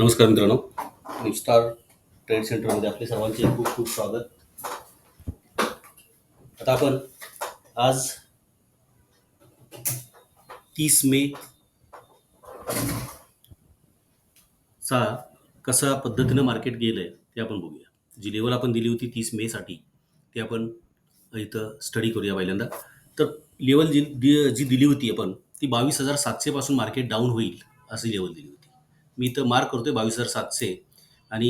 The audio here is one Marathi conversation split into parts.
नमस्कार मित्रांनो. स्टार ट्रेड सेंटरमध्ये आपले सर्वांचे खूप खूप स्वागत. आता आपण आज तीस मे चा कसा पद्धतीनं मार्केट गेलं आहे ते आपण बघूया. जी लेवल आपण दिली होती तीस मेसाठी ती आपण इथं स्टडी करूया पहिल्यांदा. तर लेवल जी दि- जी दिली होती आपण ती बावीस हजार सातशेपासून मार्केट डाऊन होईल अशी लेवल दिली होती. मी इथं मार्क करतोय बावीस हजार सातशे. आणि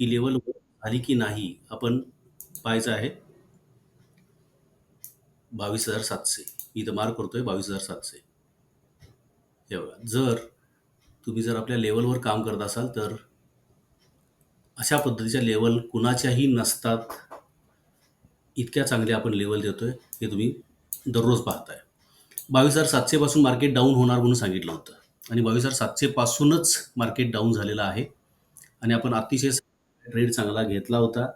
ही लेवल झाली की नाही आपण पाहायचं आहे. बावीस हजार सातशे. मी इथं मार्क करतोय बावीस हजार सातशे. जर तुम्ही जर आपल्या लेवलवर काम करत असाल तर अशा पद्धतीच्या लेवल कुणाच्याही नसतात. इतक्या चांगल्या आपण लेवल देतोय हे तुम्ही दररोज पाहताय. बावीस हजार सातशेपासून मार्केट डाऊन होणार म्हणून सांगितलं होतं. आणि बावीस हजार सातशेपासूनच मार्केट डाऊन झालेलं आहे. आणि आपण अतिशय ट्रेड चांगला घेतला होता.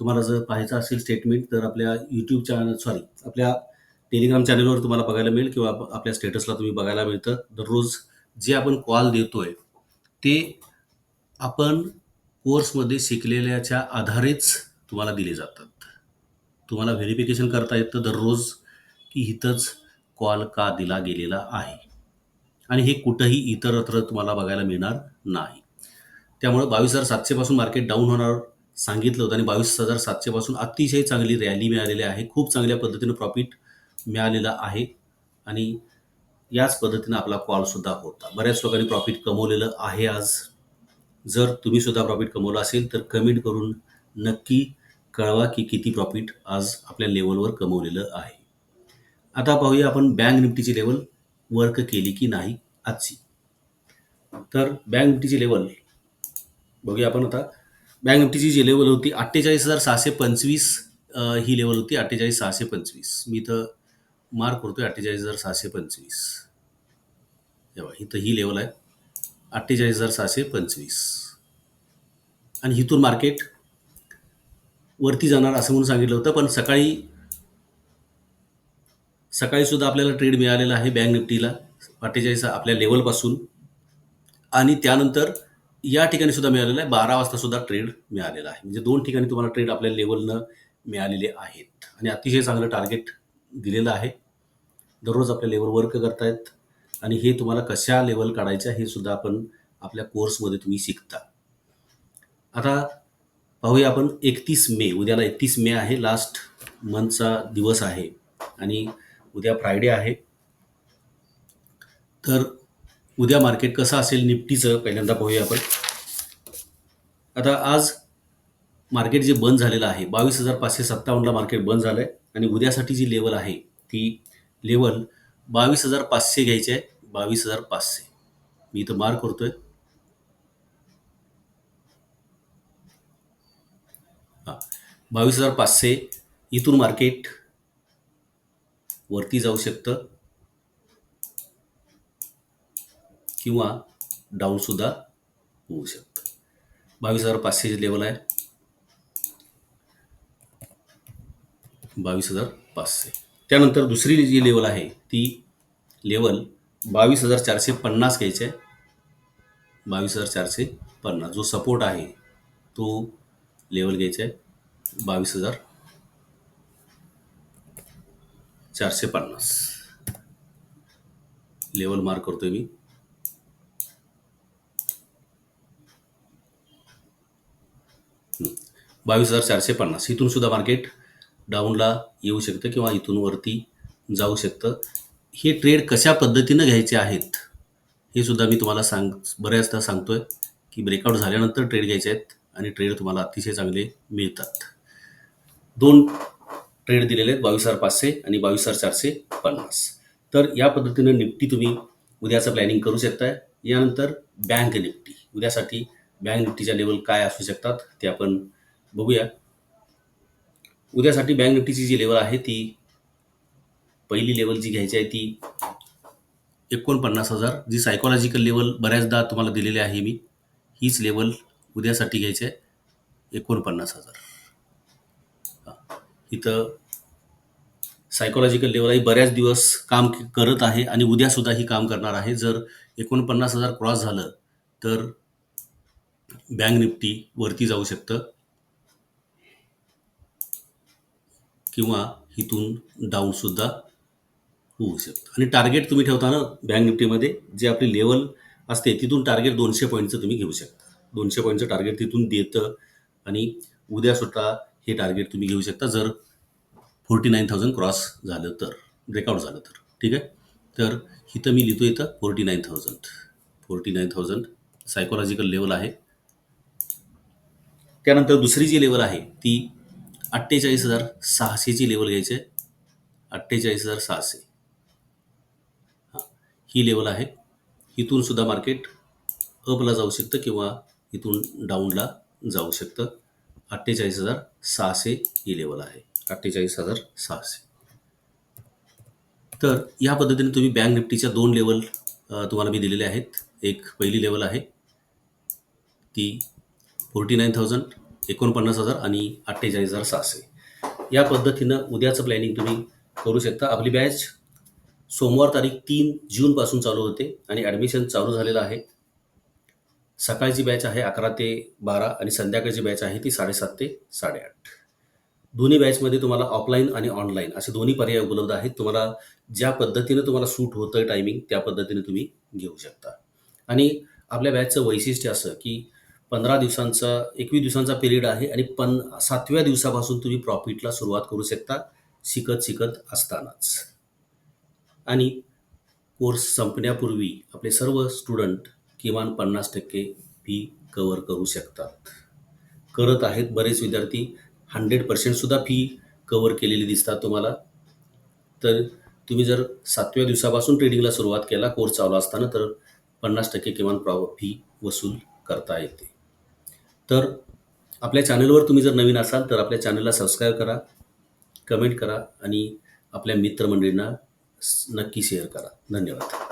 तुम्हाला जर पाहायचं असेल स्टेटमेंट तर आपल्या यूट्यूब चॅनल सॉरी आपल्या टेलिग्राम चॅनलवर तुम्हाला बघायला मिळेल किंवा आपल्या स्टेटसला तुम्ही बघायला मिळतं. दररोज जे आपण कॉल देतोय ते आपण कोर्समध्ये शिकलेल्याच्या आधारेच तुम्हाला दिले जातात. तुम्हाला व्हेरिफिकेशन करता येतं दररोज की इथंच कॉल का दिला गेलेला आहे. आणि हे कुठंही इतरत्र तुम्हाला बघायला मिळणार नाही. त्यामुळे बावीस हजार सातशेपासून मार्केट डाऊन होणार सांगितलं होतं आणि बावीस हजार सातशेपासून अतिशय चांगली रॅली मिळालेली आहे. खूप चांगल्या पद्धतीनं प्रॉफिट मिळालेलं आहे. आणि याच पद्धतीनं आपला कॉलसुद्धा होता. बऱ्याच लोकांनी प्रॉफिट कमवलेलं आहे आज. जर तुम्ही सुद्धा प्रॉफिट कमवलं असेल तर कमेंट करून नक्की कळवा की किती प्रॉफिट आज आपल्या लेवलवर कमवलेलं आहे. आता पाहूया आपण बँक निफ्टीची लेवल वर्क केली की नाही आजची. तर बँक निफ्टीची लेवल बघूया आपण आता. बँक निफ्टीची जी लेवल होती अठ्ठेचाळीस हजार सहाशे पंचवीस ही लेवल होती अठ्ठेचाळीस सहाशे पंचवीस. मी इथं मार्क करतोय अठ्ठेचाळीस हजार सहाशे पंचवीस. तेव्हा इथं ही लेवल आहे. अठ्ठेचाळीस हजार सहाशे पंचवीस. आणि इथून मार्केट वरती जाणार असं म्हणून सांगितलं होतं पण सकाळी सकाळी सुद्धा आपल्याला ट्रेड मिळालेला आहे बँक निफ्टीला अठ्ठेचाळीस आपल्या लेवलपासून आणि त्यानंतर या ठिकाणी सुद्धा मिळालेला आहे बारा वाजता सुद्धा ट्रेड मिळालेला आहे. म्हणजे दोन ठिकाणी तुम्हाला ट्रेड आपल्या लेवलनं मिळालेले आहेत. आणि अतिशय चांगलं टार्गेट दिलेलं आहे. दररोज आपल्या लेवल वर्क करतायत. आणि हे तुम्हाला कशा लेवल काढायच्या हे सुद्धा आपण आपल्या कोर्समध्ये तुम्ही शिकता. आता पाहूया आपण एकतीस मे उद्याला एकतीस मे आहे लास्ट मंथचा दिवस आहे. आणि उद्या फ्रायडे आहे. तर उद्या मार्केट कसं असेल निफ्टीचं पहिल्यांदा पाहूया आपण. आता आज मार्केट जे बंद झालेलं आहे बावीस हजार पाचशे सत्तावन्नला मार्केट बंद झालं आहे आणि उद्यासाठी जी लेवल आहे ती लेवल बावीस हजार पाचशे घ्यायची आहे बावीस हजार पाचशे. मी इथं मार्क करतोय. हां बावीस हजार पाचशे इथून मार्केट वरती जाऊ शकतं. किंवा डाऊनसुद्धा होऊ शकतं. बावीस हजार पाचशेची लेवल आहे. बावीस हजार पाचशे. त्यानंतर दुसरी जी लेवल आहे ती लेवल बावीस हजार चारशे पन्नास घ्यायची आहे. बावीस हजार चारशे पन्नास. जो सपोर्ट आहे तो लेवल घ्यायचा आहे. बावीस हजार चारशे पन्नास. लेवल मार्क करतोय मी. बावीस हजार चारशे पन्नास. इथून सुद्धा मार्केट डाऊनला येऊ शकतं किंवा इथून वरती जाऊ शकतं. हे ट्रेड कशा पद्धतीनं घ्यायचे आहेत हे सुद्धा मी तुम्हाला सांग बऱ्याचदा सांगतोय की ब्रेकआउट झाल्यानंतर ट्रेड घ्यायचे आहेत आणि ट्रेड तुम्हाला अतिशय चांगले मिळतात. दोन ट्रेड दिलेले आहेत. बावीस हजार पाचशे आणि बावीस हजार चारशे पन्नास. तर या पद्धतीनं निफ्टी तुम्ही उद्याचं प्लॅनिंग करू शकताय. यानंतर बँक निफ्टी. उद्यासाठी बँक निफ्टीच्या लेवल काय असू शकतात ते आपण बघूया. उद्यासाठी बँक निफ्टीची जी लेवल आहे ती पहिली लेवल जी घ्यायची आहे ती एकोणपन्नास हजार. जी सायकोलॉजिकल लेवल बऱ्याचदा तुम्हाला दिलेली आहे मी. हीच लेवल उद्यासाठी घ्यायची आहे. एकोणपन्नास हजार. इथं सायकोलॉजिकल लेवलही बऱ्याच दिवस काम करत आहे आणि उद्यासुद्धा ही काम करणार आहे. जर एकोणपन्नास हजार क्रॉस झालं तर बँक निफ्टी वरती जाऊ शकतं. किंवा इथून डाऊनसुद्धा होऊ शकतं. आणि टार्गेट तुम्ही ठेवताना बँक निफ्टीमध्ये जे आपली लेवल असते तिथून टार्गेट दोनशे पॉईंटचं तुम्ही घेऊ शकता. दोनशे पॉईंटचं टार्गेट तिथून देतं आणि उद्यासुद्धा हे टार्गेट तुम्ही घेऊ शकता. जर फोर्टी नाईन थाउजंड क्रॉस झालं तर ब्रेकआउट झालं तर. ठीक आहे? तर इथं मी लिहितो इथं forty nine thousand forty nine thousand psychological level आहे. त्यानंतर दुसरी जी लेवल आहे ती अठ्ठेचाळीस हजार सहाशेची लेवल घ्यायची आहे. अठ्ठेचाळीस हजार सहाशे. हां ही लेवल आहे. इथून सुद्धा मार्केट अपला जाऊ शकतं किंवा इथून डाऊनला जाऊ शकतं. अठ्ठेचाळीस हजार सहाशे ही लेवल आहे. अठ्ठेचाळीस हजार सहाशे. तर या पद्धतीने तुम्ही बँक निफ्टीच्या दोन लेवल तुम्हाला मी दिलेले आहेत. एक पहिली लेवल आहे ती फोर्टी नाईन थाउजंड एकोणपन्नास हजार आणि अठ्ठेचाळीस हजार सहाशे. या पद्धतीनं उद्याचं प्लॅनिंग तुम्ही करू शकता. आपली बॅच सोमवार तारीख तीन जूनपासून चालू होते आणि ॲडमिशन चालू झालेलं आहे. सकाळची बॅच आहे अकरा ते बारा आणि संध्याकाळची बॅच आहे ती साडेसात ते साडेआठ. दोन्ही बॅचमध्ये तुम्हाला ऑफलाईन आणि ऑनलाईन असे दोन्ही पर्याय उपलब्ध आहेत. तुम्हाला ज्या पद्धतीनं तुम्हाला सूट होतं आहे टायमिंग त्या पद्धतीने तुम्ही घेऊ शकता. आणि आपल्या बॅचचं वैशिष्ट्य असं की पंधरा दिवसांचा एकवीस दिवसांचा पिरियड आहे आणि पन सातव्या दिवसापासून तुम्ही प्रॉफिटला सुरुवात करू शकता शिकत शिकत असतानाच. आणि कोर्स संपण्यापूर्वी आपले सर्व स्टुडंट किमान पन्नास टक्के फी कवर करू शकतात. करत आहेत बरेच विद्यार्थी. हंड्रेड पर्सेंटसुद्धा फी कवर केलेली दिसतात तुम्हाला. तर तुम्ही जर सातव्या दिवसापासून ट्रेडिंगला सुरुवात केला कोर्स चालू असताना तर पन्नास टक्के किमान प्रॉ फी वसूल करता येते. तर आपल्या चॅनलवर तुम्ही जर नवीन असाल तर आपल्या चॅनलला सबस्क्राईब करा कमेंट करा आणि आपल्या मित्रमंडळींना नक्की शेअर करा. धन्यवाद.